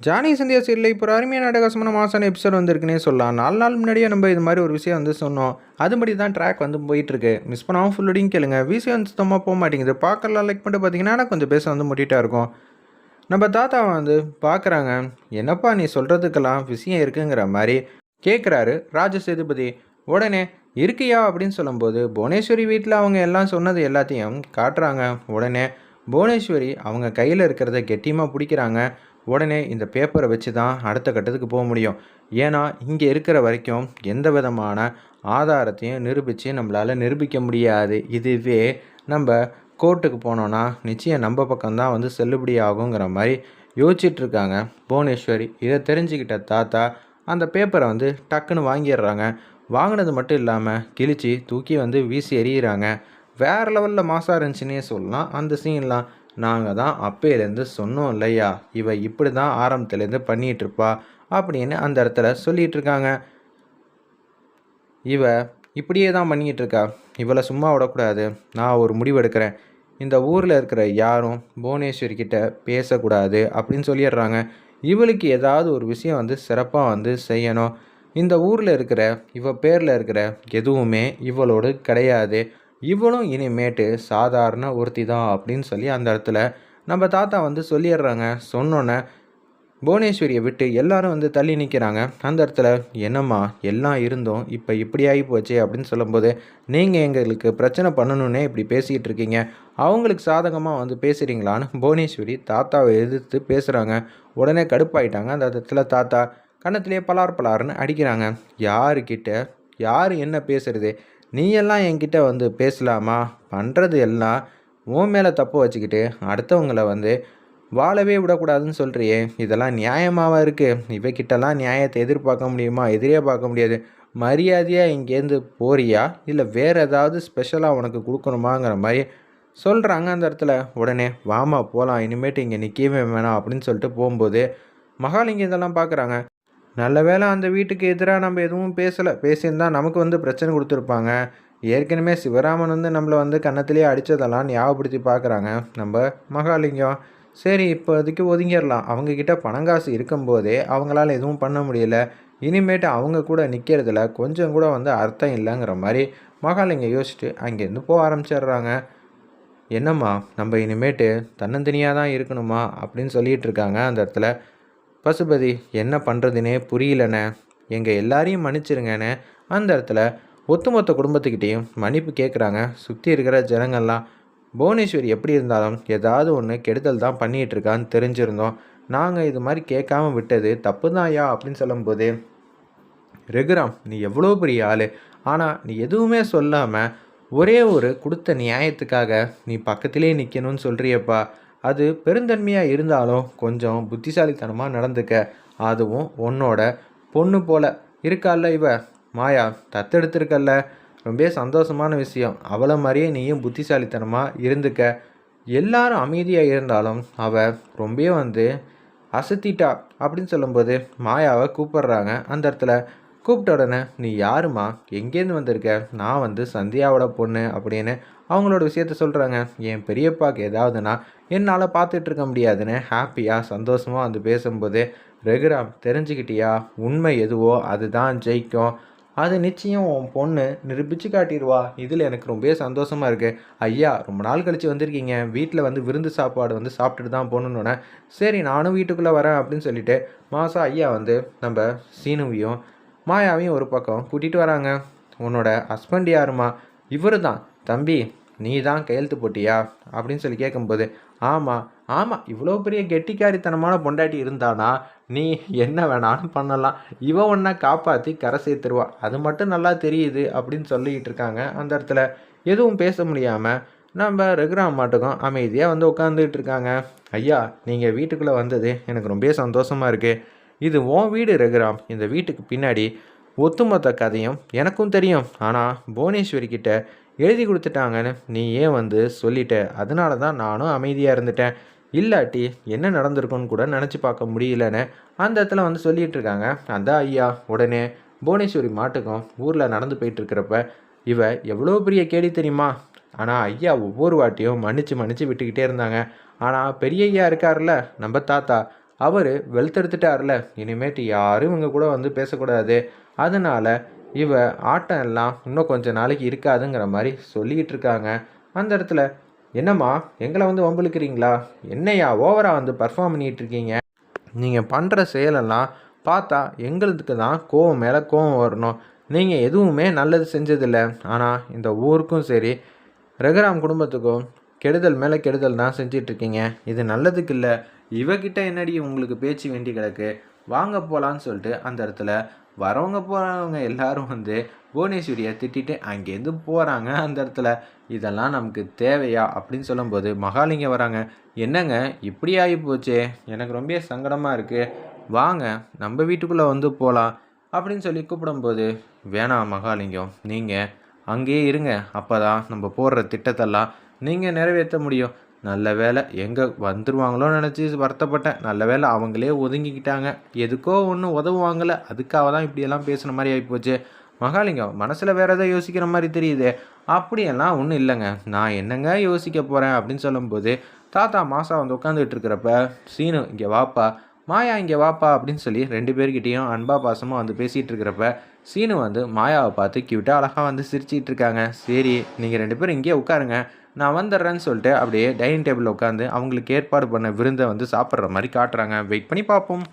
Johnny Sandhya சீரில் இப்போ ஒரு அருமையான நாடகசமான மாசான எபிசோட் வந்திருக்குன்னே சொல்லலாம். நாலு நாள் முன்னாடியே நம்ம இது மாதிரி ஒரு விஷயம் வந்து சொன்னோம். அதுபடி தான் ட்ராக் வந்து போயிட்டுருக்கு. மிஸ் பண்ணாமல் ஃபுல்லோடையும் கேளுங்க. விஷயம் வந்து சுத்தமாக போக மாட்டேங்குது. பார்க்கலாம் லைக் பண்ணிட்டு பார்த்தீங்கன்னா நான் கொஞ்சம் பேச வந்து முட்டிகிட்டா இருக்கும். நம்ம தாத்தாவை வந்து பார்க்குறாங்க. என்னப்பா நீ சொல்கிறதுக்கெல்லாம் விஷயம் இருக்குங்கிற மாதிரி கேட்குறாரு ராஜ சேதுபதி. உடனே இருக்கியா? அப்படின்னு சொல்லும்போது புவனேஸ்வரி வீட்டில் அவங்க எல்லாம் சொன்னது எல்லாத்தையும் காட்டுறாங்க. உடனே புவனேஸ்வரி அவங்க கையில் இருக்கிறத கெட்டியமாக பிடிக்கிறாங்க. உடனே இந்த பேப்பரை வச்சு தான் அடுத்த கட்டத்துக்கு போக முடியும். ஏன்னா இங்கே இருக்கிற வரைக்கும் எந்த விதமான ஆதாரத்தையும் நிரூபித்து நம்மளால் நிரூபிக்க முடியாது. இதுவே நம்ம கோர்ட்டுக்கு போனோன்னா நிச்சயம் நம்ம பக்கம்தான் வந்து செல்லுபடி ஆகுங்கிற மாதிரி யோசிச்சிட்ருக்காங்க புவனேஸ்வரி இதை தெரிஞ்சுக்கிட்ட தாத்தா அந்த பேப்பரை வந்து டக்குன்னு வாங்கிடுறாங்க. வாங்கினது மட்டும் இல்லாமல் கிழிச்சு தூக்கி வந்து வீசி எறிகிறாங்க வேறு லெவலில் மாசாக இருந்துச்சுன்னே சொல்லலாம். அந்த சீன்லாம் நாங்கள் தான் அப்பையிலேருந்து சொன்னோம் இல்லையா? இவ இப்படி தான் ஆரம்பத்துலேருந்து பண்ணிகிட்ருப்பா அப்படின்னு அந்த இடத்துல சொல்லிகிட்டு இருக்காங்க இவ இப்படியே தான் பண்ணிக்கிட்டு இருக்கா இவளை சும்மா விடக்கூடாது. நான் ஒரு முடிவு எடுக்கிறேன் இந்த ஊரில் இருக்கிற யாரும் புவனேஸ்வரி கிட்ட பேசக்கூடாது அப்படின்னு சொல்லிடுறாங்க. இவளுக்கு ஏதாவது ஒரு விஷயம் வந்து சிறப்பாக வந்து செய்யணும். இந்த ஊரில் இருக்கிற இவ பேரில் இருக்கிற எதுவுமே இவளோடு கிடையாது. இவளும் இனிமேட்டு சாதாரண ஒருத்தி தான் அப்படின்னு சொல்லி அந்த இடத்துல நம்ம தாத்தா வந்து சொல்லிடுறாங்க. சொன்னோன்னே புவனேஸ்வரியை விட்டு எல்லாரும் வந்து தள்ளி நிற்கிறாங்க அந்த இடத்துல என்னம்மா எல்லாம் இருந்தோம். இப்போ இப்படி ஆகி போச்சு அப்படின்னு சொல்லும்போது நீங்கள் எங்களுக்கு பிரச்சனை பண்ணணுன்னே இப்படி பேசிகிட்டு இருக்கீங்க. அவங்களுக்கு சாதகமாக வந்து பேசுகிறீங்களான்னு புவனேஸ்வரி தாத்தாவை எதிர்த்து பேசுகிறாங்க உடனே கடுப்பாயிட்டாங்க. அந்த இடத்துல தாத்தா கன்னத்திலே பலார் பலார்னு அடிக்கிறாங்க. யாருக்கிட்ட யார் என்ன பேசுகிறது நீ எல்லாம் என்கிட்ட வந்து பேசலாமா? பண்ணுறது எல்லாம் உன் மேலே தப்பு வச்சுக்கிட்டு அடுத்தவங்கள வந்து வாழவே விடக்கூடாதுன்னு சொல்கிறியே இதெல்லாம் நியாயமாவா இருக்குது இவகிட்டலாம் நியாயத்தை எதிர்பார்க்க முடியுமா? எதிரே பார்க்க முடியாது. மரியாதையாக இங்கேருந்து போறியா? இல்லை வேறு ஏதாவது ஸ்பெஷலாக உனக்கு கொடுக்கணுமாங்கிற மாதிரி சொல்கிறாங்க அந்த இடத்துல. உடனே வாமா போகலாம் இனிமேட்டு இங்கே நிற்கவே வேணாம். அப்படின்னு சொல்லிட்டு போகும்போது மகாலிங்கம் இதெல்லாம் பார்க்குறாங்க நல்ல வேளை அந்த வீட்டுக்கு எதிராக நம்ம எதுவும் பேசலை. பேசியிருந்தா நமக்கு வந்து பிரச்சனை கொடுத்துருப்பாங்க. ஏற்கனவே சிவராமன் வந்து நம்மளை வந்து கன்னத்திலேயே அடித்ததெல்லாம் ஞாபகப்படுத்தி பார்க்குறாங்க. நம்ம மகாலிங்கம். சரி இப்போதைக்கு ஒதுங்கிடலாம். அவங்கக்கிட்ட பணம் காசு இருக்கும்போதே அவங்களால எதுவும் பண்ண முடியல. இனிமேட்டு அவங்க கூட நிற்கிறதுல கொஞ்சம் கூட வந்து அர்த்தம் இல்லைங்கிற மாதிரி மகாலிங்கம் யோசிச்சுட்டு அங்கேருந்து போக ஆரம்பிச்சிடுறாங்க. என்னம்மா நம்ம இனிமேட்டு தன்னந்தனியாக தான் இருக்கணுமா அப்படின்னு சொல்லிகிட்டு இருக்காங்க அந்த இடத்துல. பசுபதி என்ன பண்ணுறதுனே புரியலண்ணே. எங்கள் எல்லாரையும் மன்னிச்சிருங்கண்ணே. அந்த இடத்துல ஒட்டுமொத்த குடும்பத்துக்கிட்டேயும் மன்னிப்பு கேட்குறாங்க சுற்றி இருக்கிற ஜனங்கள்லாம் புவனேஸ்வரி எப்படி இருந்தாலும் ஏதாவது ஒன்று கெடுதல் தான் பண்ணிகிட்டு இருக்கான்னு தெரிஞ்சிருந்தோம். நாங்கள் இது மாதிரி கேட்காம விட்டது தப்பு தான் ஐயா அப்படின்னு சொல்லும்போது ரகுராம் நீ எவ்வளோ பெரிய ஆள். ஆனால் நீ எதுவுமே சொல்லாமல் ஒரே ஒரு கொடுத்த நியாயத்துக்காக நீ பக்கத்திலே நிற்கணும்னு சொல்கிறியப்பா அது பெருந்தன்மையாக இருந்தாலும் கொஞ்சம் புத்திசாலித்தனமாக நடந்துக்க. அதுவும் உன்னோட பொண்ணு போல. இருக்கால்ல இவ? மாயா தத்தெடுத்திருக்கல்ல. ரொம்ப சந்தோஷமான விஷயம். அவளை மாதிரியே நீயும் புத்திசாலித்தனமாக இருந்துக்க. எல்லாரும் அமைதியாக இருந்தாலும் அவள் ரொம்ப வந்து அசத்திட்டா அப்படின்னு சொல்லும்போது மாயாவை கூப்பிடுறாங்க அந்த இடத்துல. கூப்பிட்ட உடனே நீ யாருமா எங்கேருந்து வந்திருக்க? நான் வந்து சந்தியாவோட பொண்ணு அப்படின்னு அவங்களோட விஷயத்த சொல்கிறாங்க என் பெரியப்பாக்கு ஏதாவதுன்னா என்னால் பார்த்துட்டு இருக்க முடியாதுன்னு ஹாப்பியாக சந்தோஷமாக வந்து பேசும்போது ரெகுராம் தெரிஞ்சுக்கிட்டியா? உண்மை எதுவோ அதுதான் ஜெயிக்கும். அது நிச்சயம் உன் பொண்ணு நிரூபித்து காட்டிடுவா இதில் எனக்கு ரொம்ப சந்தோஷமாக இருக்குது ஐயா ரொம்ப நாள் கழித்து வந்திருக்கீங்க. வீட்டில் வந்து விருந்து சாப்பாடு வந்து சாப்பிட்டுட்டு தான் போகணுன்னொன்னே சரி நானும் வீட்டுக்குள்ளே வரேன் அப்படின்னு சொல்லிட்டு மாதம் ஐயா வந்து நம்ம சீனுவையும் மாயாவையும் ஒரு பக்கம் கூட்டிகிட்டு வராங்க. உன்னோட ஹஸ்பண்ட் யாருமா? இவர் தான் தம்பி நீ தான் கையெழுத்து போட்டியா? அப்படின்னு சொல்லி கேட்கும்போது ஆமாம் ஆமாம் இவ்வளோ பெரிய கெட்டிக்காரித்தனமான பொண்டாட்டி இருந்தானா நீ என்ன வேணாலும் பண்ணலாம். இவ ஒன்றை காப்பாற்றி கரை சேர்த்துருவா. அது மட்டும் நல்லா தெரியுது அப்படின்னு சொல்லிக்கிட்டு இருக்காங்க அந்த இடத்துல. எதுவும் பேச முடியாமல் நம்ம ரகுராம் மாட்டுக்கும் அமைதியாக வந்து உட்காந்துக்கிட்டு இருக்காங்க. ஐயா நீங்கள் வீட்டுக்குள்ளே வந்தது எனக்கு ரொம்ப சந்தோஷமாக இருக்குது இது உன் வீடு ரகுராம். இந்த வீட்டுக்கு பின்னாடி ஒத்துமொத்த கதையும் எனக்கும் தெரியும். ஆனால் புவனேஸ்வரி கிட்ட எழுதி கொடுத்துட்டாங்கன்னு நீ ஏன் வந்து சொல்லிட்ட. அதனால தான் நானும் அமைதியாக இருந்துட்டேன். இல்லாட்டி என்ன நடந்திருக்குன்னு கூட நினச்சி பார்க்க முடியலன்னு அந்த இடத்துல வந்து சொல்லிகிட்டு இருக்காங்க. அந்த ஐயா உடனே புவனேஸ்வரி மாட்டுக்கும் ஊரில் நடந்து போயிட்டு இருக்கிறப்ப இவ எவ்வளோ பெரிய கேடி தெரியுமா? ஆனால் ஐயா ஒவ்வொரு வாட்டியும் மன்னிச்சு மன்னிச்சு விட்டுக்கிட்டே இருந்தாங்க. ஆனால் பெரிய ஐயா இருக்கார்ல நம்ம தாத்தா அவர் வெளுத்தெடுத்துட்டார்ல இனிமேட்டு யாரும் இவங்க கூட வந்து பேசக்கூடாது. அதனால் இவ ஆட்டம் எல்லாம் இன்னும் கொஞ்சம் நாளைக்கு இருக்காதுங்கிற மாதிரி சொல்லிக்கிட்டு இருக்காங்க. அந்த இடத்துல என்னம்மா எங்களை வந்து வம்பிழுக்கிறீங்களா? என்னையா ஓவராக வந்து பர்ஃபார்ம் பண்ணிகிட்டு இருக்கீங்க? நீங்கள் பண்ணுற செயலெல்லாம் பார்த்தா எங்களுக்கு தான் கோவம் மேலே கோவம் வரணும். நீங்கள் எதுவுமே நல்லது செஞ்சதில்லை. ஆனால் இந்த ஊருக்கும் சரி ரகுராம் குடும்பத்துக்கும் கெடுதல் மேலே கெடுதல் தான் செஞ்சிட்ருக்கீங்க இது நல்லதுக்கு இல்லை. இவகிட்ட என்னடி உங்களுக்கு பேச்சு வேண்டி கிடக்கு? வாங்க போகலான்னு சொல்லிட்டு அந்த இடத்துல வரவங்க போகிறவங்க எல்லாரும் வந்து புவனேஸ்வரியை திட்டிட்டு அங்கேருந்து போகிறாங்க அந்த இடத்துல. இதெல்லாம் நமக்கு தேவையா? அப்படின்னு சொல்லும்போது மகாலிங்கம் வராங்க. என்னங்க இப்படி ஆகி போச்சே எனக்கு ரொம்ப சங்கடமாக இருக்குது வாங்க நம்ம வீட்டுக்குள்ளே வந்து போகலாம் அப்படின்னு சொல்லி கூப்பிடும்போது வேணாம் மகாலிங்கம் நீங்கள் அங்கேயே இருங்க. அப்போ தான் நம்ம போடுற திட்டத்தெல்லாம் நீங்கள் நிறைவேற்ற முடியும். நல்ல வேலை எங்கே வந்துடுவாங்களோ நினச்சி வருத்தப்பட்டேன். நல்ல வேலை அவங்களே ஒதுங்கிக்கிட்டாங்க. எதுக்கோ ஒன்று உதவுவாங்கல்ல அதுக்காக தான் இப்படியெல்லாம் பேசுகிற மாதிரி ஆகிப்போச்சு மகாலிங்கம் மனசில் வேறு எதாவது யோசிக்கிற மாதிரி தெரியுது. அப்படியெல்லாம் ஒன்றும் இல்லைங்க. நான் என்னங்க யோசிக்க போகிறேன் அப்படின்னு சொல்லும்போது தாத்தா மாசா வந்து உட்காந்துட்டு இருக்கிறப்ப சீனு இங்கே வாப்பா. மாயா இங்கே வாப்பா அப்படின்னு சொல்லி ரெண்டு பேர்கிட்டேயும் அன்பா பாசமாக வந்து பேசிகிட்டு இருக்கிறப்ப சீனு வந்து மாயாவை பார்த்து கியூட்டாக அழகாக வந்து சிரிச்சிட்டு இருக்காங்க. சரி நீங்கள் ரெண்டு பேரும் இங்கேயே உட்காருங்க. நான் வந்துடுறேன்னு சொல்லிட்டு அப்படியே டைனிங் டேபிளில் உட்காந்து அவங்களுக்கு ஏற்பாடு பண்ண விருந்தை வந்து சாப்பிட்ற மாதிரி காட்டுறாங்க. வெயிட் பண்ணி பார்ப்போம்.